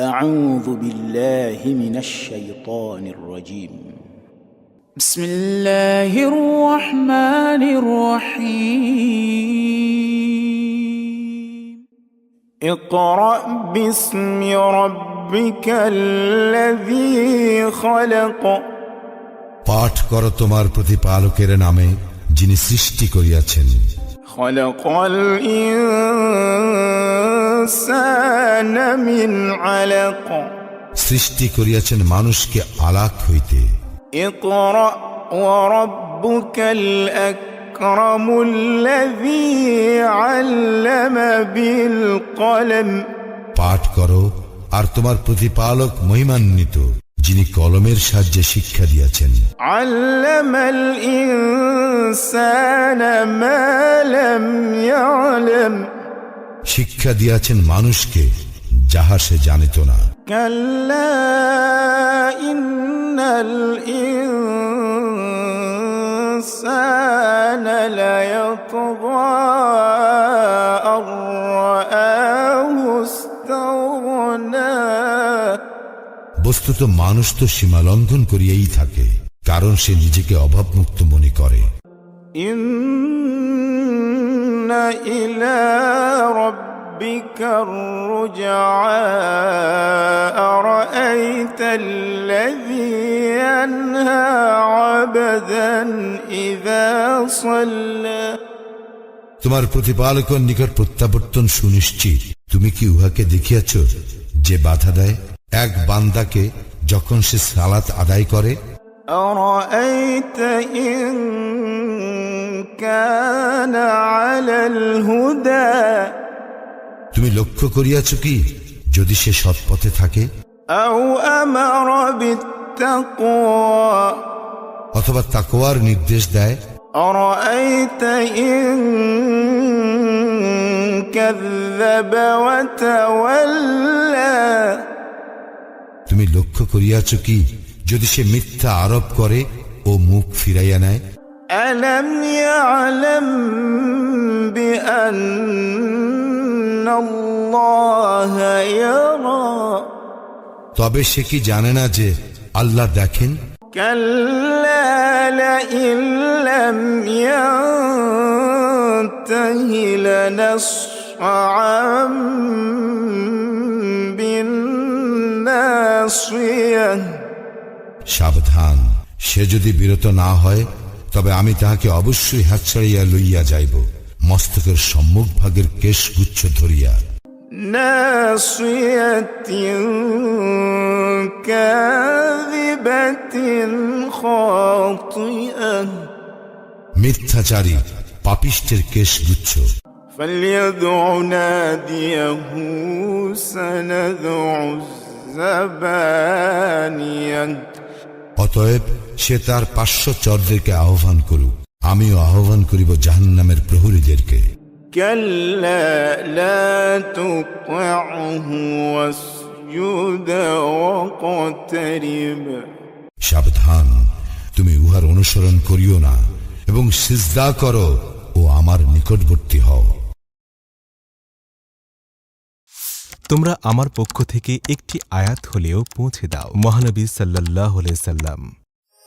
أعوذ بالله من الشيطان الرجيم بسم الله الرحمن الرحيم اقرأ باسم ربك الذي خلق পাঠ করো তোমার প্রতিপালকের নামে যিনি সৃষ্টি করিয়াছেন خلق الإنسان من علق সৃষ্টি করিয়াছেন মানুষকে আলাক হইতে। পাঠ করো আর তোমার প্রতিপালক মহিমান্বিত যিনি কলমের সাহায্যে শিক্ষা দিয়েছেন। আল্লামাল ইনসানা মা লাম ইয়ালাম শিক্ষা দিয়াছেন মানুষকে যাহা সে জানিত না كلا إن الإنسان ليطغى أن رآه استغنى বস্তুত মানুষ তো সীমা লঙ্ঘন করিয়াই থাকে কারণ সে নিজেকে অভাবমুক্ত মনে করে إن إلى ربك الرجعى أرأيت الذي ينهى عبدا إذا صلى তোমার প্রতিপালকের নিকট প্রত্যাবর্তন সুনিশ্চিত তুমি কি উহাকে দেখিয়াছ যে বাধা দেয় এক বান্দাকে যখন সে সালাত আদায় করে أرأيت إن كان على الهدى তুমি লক্ষ্য করিয়াছ কি যদি সে সৎপথে থাকে أو أمر بالتقوى অথবা তাকোয়ার নির্দেশ দেয় أرأيت إن كذب وتولى তুমি লক্ষ্য করিয়াছ কি যদি সে মিথ্যা আরোপ করে ও মুখ ফিরাইয়া নেয় ألم يعلم তবে সে কি জানে না যে আল্লাহ দেখেন? সাবধান সে যদি বিরত না হয় তবে আমি তাহাকে অবশ্যই হাতছাড়িয়া লইয়া যাইব মস্তকের সম্মুখ ভাগের কেশগুচ্ছ ধরিয়া। নাসিয়াতিন মিথ্যাচারী পাপিষ্টের কেশগুচ্ছ فليدع ناديه سندع الزبانية অতএব সে তার পার্শ্বচরদেরকে আহ্বান করুক আমিও আহ্বান করিব জাহান্নামের প্রহরীদেরকে كلا لا تطعه واسجد واقترب সাবধান তুমি উহার অনুসরণ করিও না এবং সিজদা করো ও আমার নিকটবর্তী হও। তোমরা আমার পক্ষ থেকে একটি আয়াত হলেও পৌঁছে দাও, মহানবী সাল্লাহ সাল্লাম।